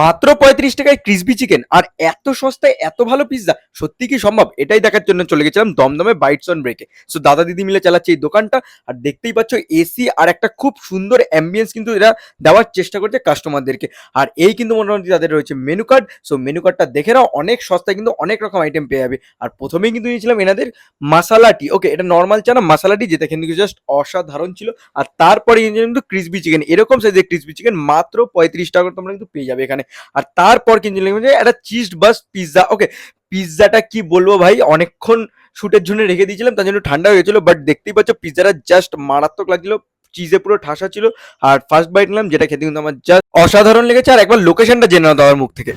মাত্র পঁয়ত্রিশ টাকায় ক্রিসপি চিকেন আর এত সস্তায় এত ভালো পিৎজা সত্যি কি সম্ভব? এটাই দেখার জন্য চলে গেছিলাম দমদমে বাইটস অন ব্রেকে সো দাদা দিদি মিলে চালাচ্ছে এই দোকানটা আর দেখতেই পাচ্ছ এসি আর একটা খুব সুন্দর অ্যাম্বিয়েন্স কিন্তু এরা দেওয়ার চেষ্টা করছে কাস্টমারদেরকে আর এই কিন্তু মোটামুটি তাদের রয়েছে মেনু কার্ড সো মেনু কার্ডটা দেখে নাও, অনেক সস্তায় কিন্তু অনেক রকম আইটেম পেয়ে যাবে। আর প্রথমেই কিন্তু নিয়েছিলাম এনাদের মাসালাটি ওকে এটা নর্মাল চানা মাসালাটি যেটা কিন্তু জাস্ট অসাধারণ ছিল। আর তারপরে কিন্তু ক্রিসপি চিকেন এরকম সাইজের ক্রিসপি চিকেন মাত্র পঁয়ত্রিশ টাকা তোমরা কিন্তু পেয়ে যাবে এখানে। আর তারপর কিন্তু একটা চিজ বাস পিৎজা ওকে পিৎজাটা কি বলব ভাই? অনেকক্ষণ শুটের জন্য রেখে দিয়েছিলাম, তার জন্য ঠান্ডা হয়ে গেছিল বাট দেখতেই পাচ্ছ পিৎজাটা জাস্ট মারাত্মক লাগছিল, চিজে পুরো ঠাসা ছিল। আর ফার্স্ট বাইট নিলাম, যেটা খেতে কিন্তু আমার জাস্ট অসাধারণ লেগেছে। আর একবার লোকেশনটা জেনে নাও আমার মুখ থেকে।